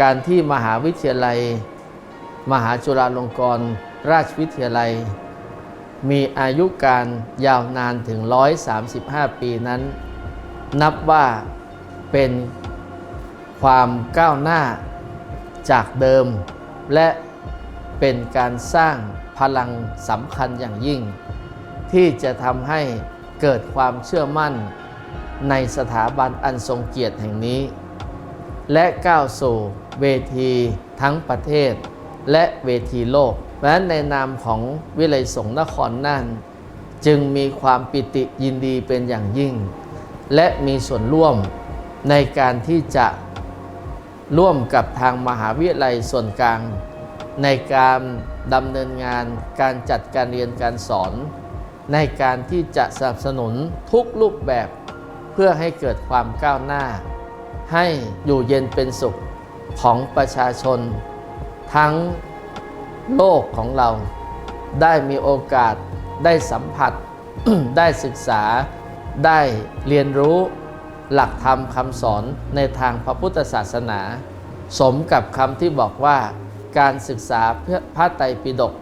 การที่มหาวิทยาลัย มหาจุฬาลงกรณราชวิทยาลัย มีอายุการยาวนานถึง 135 ปีนั้น นับว่าเป็นความก้าวหน้าจากเดิม และเป็นการสร้างพลังสำคัญอย่างยิ่ง ที่จะทำให้เกิดความเชื่อมั่นในสถาบันอันทรงเกียรติแห่งนี้ และก้าวสู่เวทีทั้งประเทศ และเวทีโลกเพราะฉะนั้นในนามของวิเลยสงฆ์นครน่านจึงมีความปิติยินดีเป็นอย่างยิ่ง และมีส่วนร่วมในการที่จะร่วมกับทางมหาวิทยาลัยส่วนกลาง ในการดำเนินงานการจัดการเรียนการสอน ในการที่จะสนับสนุนทุกรูปแบบเพื่อให้เกิดความก้าวหน้า ให้อยู่เย็นเป็นสุขของประชาชน ทั้งโลกของเรา ได้มีโอกาสได้สัมผัส ได้ศึกษาได้เรียนรู้หลักธรรมคำสอนในทางพระพุทธศาสนา สมกับคำที่บอกว่าการศึกษาเพระไตรปิฎก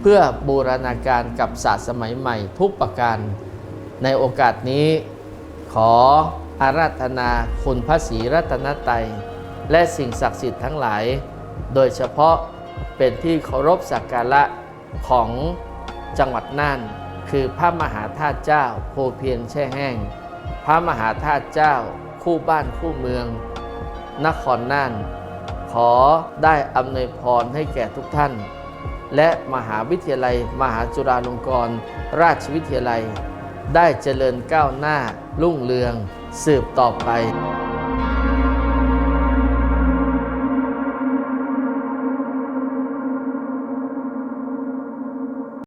เพื่อบูรณาการกับศาสตร์สมัยใหม่ทุกประการ ในโอกาสนี้ขอ อาราธนาคุณพระศรีรัตนตรัยและสิ่งศักดิ์สิทธิ์ทั้งหลาย โดยเฉพาะเป็นที่เคารพสักการะของจังหวัดน่านคือพระมหาธาตุเจ้าโพเพียนแช่แห้ง พระมหาธาตุเจ้าคู่บ้านคู่เมือง นครน่าน ขอได้อำนวยพรให้แก่ทุกท่าน และมหาวิทยาลัย มหาจุฬาลงกรณราชวิทยาลัย ได้เจริญก้าวหน้ารุ่งเรือง สืบต่อไป